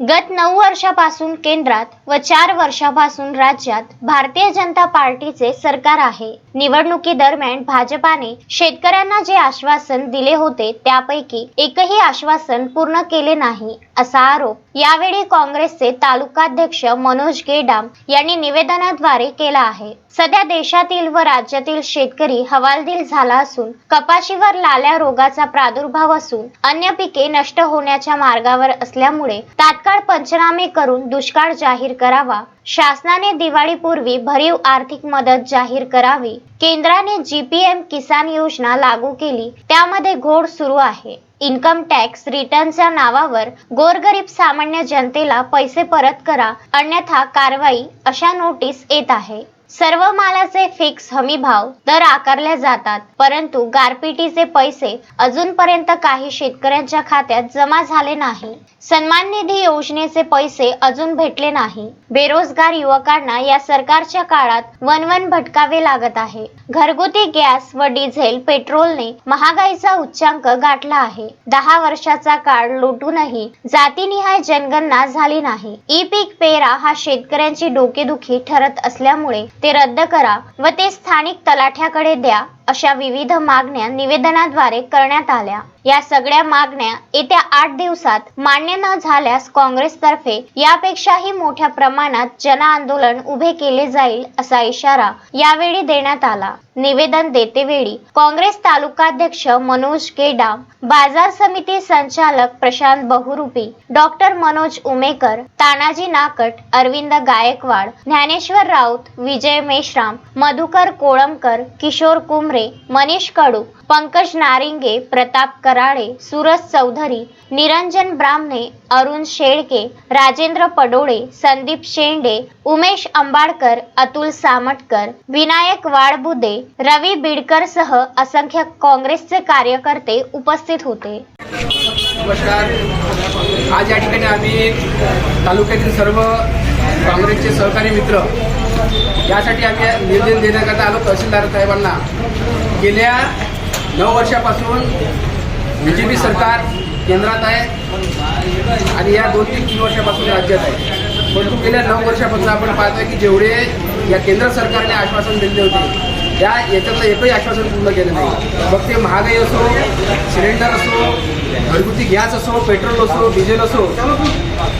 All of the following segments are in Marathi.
गत नऊ वर्षापासून केंद्रात व चार वर्षापासून राज्यात भारतीय जनता पार्टीचे सरकार आहे. निवडणुकीदरम्यान भाजपाने शेतकऱ्यांना जे आश्वासन दिले होते त्यापैकी एकही आश्वासन पूर्ण केले नाही असा आरोप यावेळी काँग्रेसचे तालुकाध्यक्ष मनोज गेडाम यांनी निवेदनाद्वारे केला आहे. सध्या देशातील व राज्यातील शेतकरी हवालदिल झाला असून कपाशीवर लाल्या रोगाचा प्रादुर्भाव असून अन्य पिके नष्ट होण्याच्या मार्गावर असल्यामुळे तात्काळ पंचनामे करून दुष्काळ जाहीर करावा. शासनाने दिवाळीपूर्वी भरीव आर्थिक मदत जाहीर करावी. केंद्राने जीपीएम किसान योजना लागू केली. त्यामध्ये घोड सुरू आहे. इन्कम टॅक्स रिटर्नच्या नावावर गोरगरीब सामान्य जनतेला पैसे परत करा. अन्यथा कारवाई अशा नोटीस येत आहे. सर्व मालाचे फिक्स हमी भाव दर आकारले जातात परंतु गारपिटीचे पैसे अजूनपर्यंत काही शेतकऱ्यांच्या खात्यात जमा झाले नाही. सन्मान निधी योजनेचे पैसे अजून भेटले नाही. बेरोजगार युवकांना या सरकारच्या काळात वनवन भटकावे लागत आहे. घरगुती गॅस व डिझेल पेट्रोलने महागाईचा उच्चांक गाठला आहे. दहा वर्षाचा काळ लोटूनही जातीनिहाय जनगणना झाली नाही. ई पीक पेरा हा शेतकऱ्यांची डोकेदुखी ठरत असल्यामुळे ते रद्द करा व ते स्थानिक तलाठ्याकडे द्या. अशा विविध मागण्या निवेदनाद्वारे करण्यात आल्या. या सगळ्या मागण्या येत्या आठ दिवसात मान्य न झाल्यास काँग्रेसतर्फे यापेक्षाही मोठ्या प्रमाणात जन आंदोलन उभे केले जाईल असा इशारा यावेळी देण्यात आला. निवेदन देतेवेळी काँग्रेस तालुकाध्यक्ष मनोज गेडाम बाजार समिती संचालक प्रशांत बहुरूपी डॉक्टर मनोज उमेकर तानाजी नाकट अरविंद गायकवाड ज्ञानेश्वर राऊत विजय मेश्राम मधुकर कोळंबकर किशोर कुमरे मनीष कडू पंकज नारिंगे प्रताप कराळे सूरज चौधरी निरंजन ब्राह्मणे अरुण शेळके राजेंद्र पडोळे संदीप शेंडे उमेश अंबाडकर अतुल सामटकर विनायक वाडबुदे रवी बिडकर सह असंख्य काँग्रेसचे कार्यकर्ते उपस्थित होते. नमस्कार. आज या ठिकाणी आम्ही तालुक्यातील सर्व काँग्रेसचे सहकारी मित्र यासाठी आम्ही निवेदन देण्याकरता आलो तहसीलदार साहेबांना. गेल्या नऊ वर्षापासून बी जे पी सरकार केंद्रात आहे आणि या दोन ते तीन वर्षापासून राज्यात आहे. परंतु गेल्या नऊ वर्षापासून आपण पाहतोय की जेवढे या केंद्र सरकारने आश्वासन दिले होते त्या याच्यातलं एकही आश्वासन पूर्ण केलं नाही. मग ते महागाई असो सिलेंडर असो घरगुती गॅस असो पेट्रोल असो डिझेल असो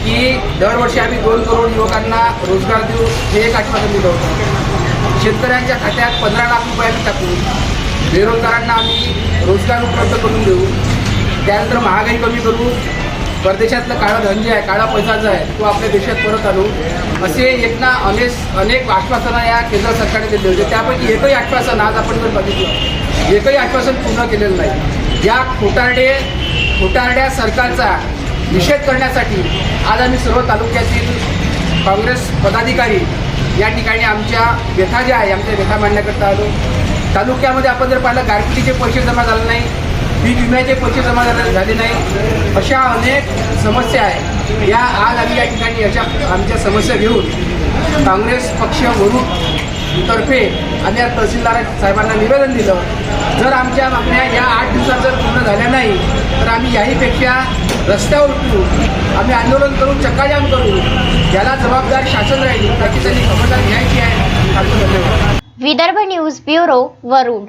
की दरवर्षी आम्ही दोन करोड युवकांना रोजगार देऊ हे एक आश्वासन दिलं होतं. शेतकऱ्यांच्या खात्यात पंधरा लाख रुपये टाकू बेरोजगारांना आम्ही रोजगार उपलब्ध करून देऊ. त्यानंतर महागाई कमी करू. परदेशातलं काळं धन जे आहे काळा पैसा जो आहे तो आपल्या देशात परत आणू. असे एक ना अनेक अनेक आश्वासनं या केंद्र सरकारने दिले होते. त्यापैकी एकही आश्वासन आज आपण जर बघितलं एकही आश्वासन पूर्ण केलेलं नाही. या खोटारडे खोटारड्या सरकारचा निषेध करण्यासाठी आज आम्ही सर्व तालुक्यातील काँग्रेस पदाधिकारी या ठिकाणी आमच्या व्यथा ज्या आहे आमच्या व्यथा मांडण्याकरता आलो. तालुक्यामध्ये आपण जर पाहिलं गारपिटीचे पैसे जमा झाले नाही. पीक विम्याचे पैसे जमा झाले नाही. अशा अनेक समस्या आहेत. या आज आम्ही या ठिकाणी अशा आमच्या समस्या घेऊन काँग्रेस पक्ष तर्फे आम्ही या तहसीलदार साहेबांना निवेदन दिलं. जर आमच्या मागण्या या आठ दिवसात जर पूर्ण झाल्या नाही तर आम्ही याहीपेक्षा रस्त्यावर उतरू आम्ही आंदोलन करू चक्काजाम करू याला जबाबदार शासन राहील त्याची त्यांनी खबरदारी घ्यायची आहे. धन्यवाद. Vidarbha news bureau Varun.